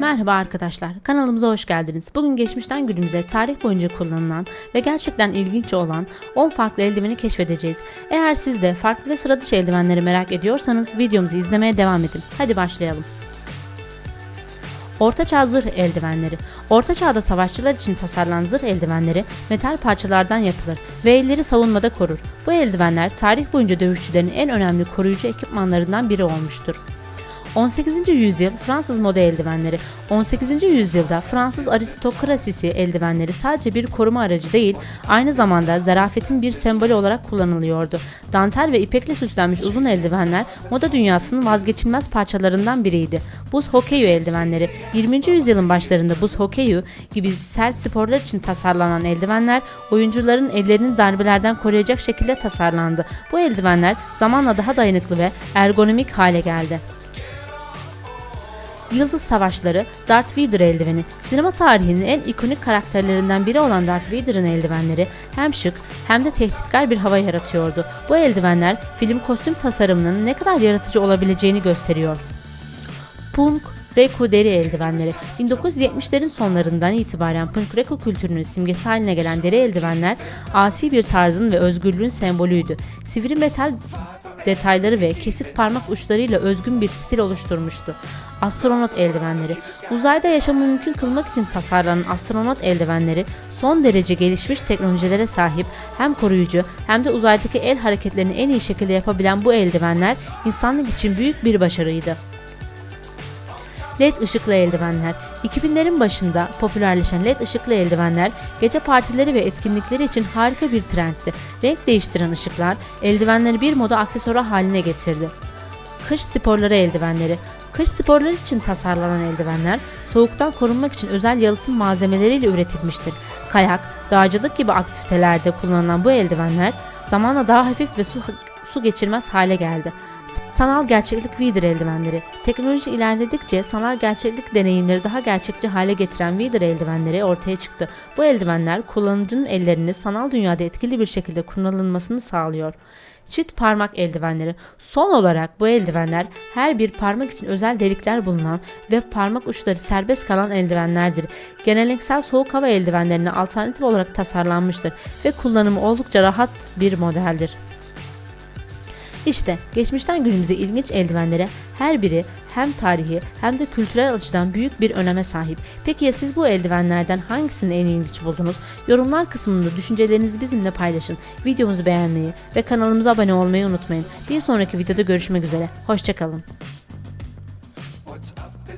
Merhaba arkadaşlar, kanalımıza hoş geldiniz. Bugün geçmişten günümüze tarih boyunca kullanılan ve gerçekten ilginç olan 10 farklı eldiveni keşfedeceğiz. Eğer siz de farklı ve sıra dışı eldivenleri merak ediyorsanız videomuzu izlemeye devam edin. Hadi başlayalım. Orta Çağ zırh eldivenleri. Orta Çağ'da savaşçılar için tasarlanan zırh eldivenleri metal parçalardan yapılır ve elleri savunmada korur. Bu eldivenler tarih boyunca dövüşçülerin en önemli koruyucu ekipmanlarından biri olmuştur. 18. yüzyıl Fransız moda eldivenleri. 18. yüzyılda Fransız aristokrasisi eldivenleri sadece bir koruma aracı değil, aynı zamanda zarafetin bir sembolü olarak kullanılıyordu. Dantel ve ipekle süslenmiş uzun eldivenler moda dünyasının vazgeçilmez parçalarından biriydi. Buz hokeyi eldivenleri. 20. yüzyılın başlarında buz hokeyi gibi sert sporlar için tasarlanan eldivenler oyuncuların ellerini darbelerden koruyacak şekilde tasarlandı. Bu eldivenler zamanla daha dayanıklı ve ergonomik hale geldi. Yıldız Savaşları, Darth Vader eldiveni. Sinema tarihinin en ikonik karakterlerinden biri olan Darth Vader'ın eldivenleri hem şık hem de tehditkar bir hava yaratıyordu. Bu eldivenler film kostüm tasarımının ne kadar yaratıcı olabileceğini gösteriyor. Punk Reko deri eldivenleri. 1970'lerin sonlarından itibaren punk reko kültürünün simgesi haline gelen deri eldivenler asi bir tarzın ve özgürlüğün sembolüydü. Sivri metal detayları ve kesik parmak uçlarıyla özgün bir stil oluşturmuştu. Astronot eldivenleri. Uzayda yaşamı mümkün kılmak için tasarlanan astronot eldivenleri son derece gelişmiş teknolojilere sahip hem koruyucu hem de uzaydaki el hareketlerini en iyi şekilde yapabilen bu eldivenler insanlık için büyük bir başarıydı. LED ışıklı eldivenler. 2000'lerin başında popülerleşen LED ışıklı eldivenler gece partileri ve etkinlikleri için harika bir trendti. Renk değiştiren ışıklar eldivenleri bir moda aksesuarı haline getirdi. Kış sporları eldivenleri. Kış sporları için tasarlanan eldivenler soğuktan korunmak için özel yalıtım malzemeleriyle üretilmiştir. Kayak, dağcılık gibi aktivitelerde kullanılan bu eldivenler zamanla daha hafif ve su, su geçirmez hale geldi. Sanal gerçeklik Vader eldivenleri. Teknoloji ilerledikçe sanal gerçeklik deneyimleri daha gerçekçi hale getiren Vader eldivenleri ortaya çıktı. Bu eldivenler kullanıcının ellerini sanal dünyada etkili bir şekilde kullanılmasını sağlıyor. Çift parmak eldivenleri. Son olarak bu eldivenler her bir parmak için özel delikler bulunan ve parmak uçları serbest kalan eldivenlerdir. Geleneksel soğuk hava eldivenlerine alternatif olarak tasarlanmıştır ve kullanımı oldukça rahat bir modeldir. İşte geçmişten günümüze ilginç eldivenlere her biri hem tarihi hem de kültürel açıdan büyük bir öneme sahip. Peki ya siz bu eldivenlerden hangisini en ilginç buldunuz? Yorumlar kısmında düşüncelerinizi bizimle paylaşın. Videomuzu beğenmeyi ve kanalımıza abone olmayı unutmayın. Bir sonraki videoda görüşmek üzere. Hoşçakalın.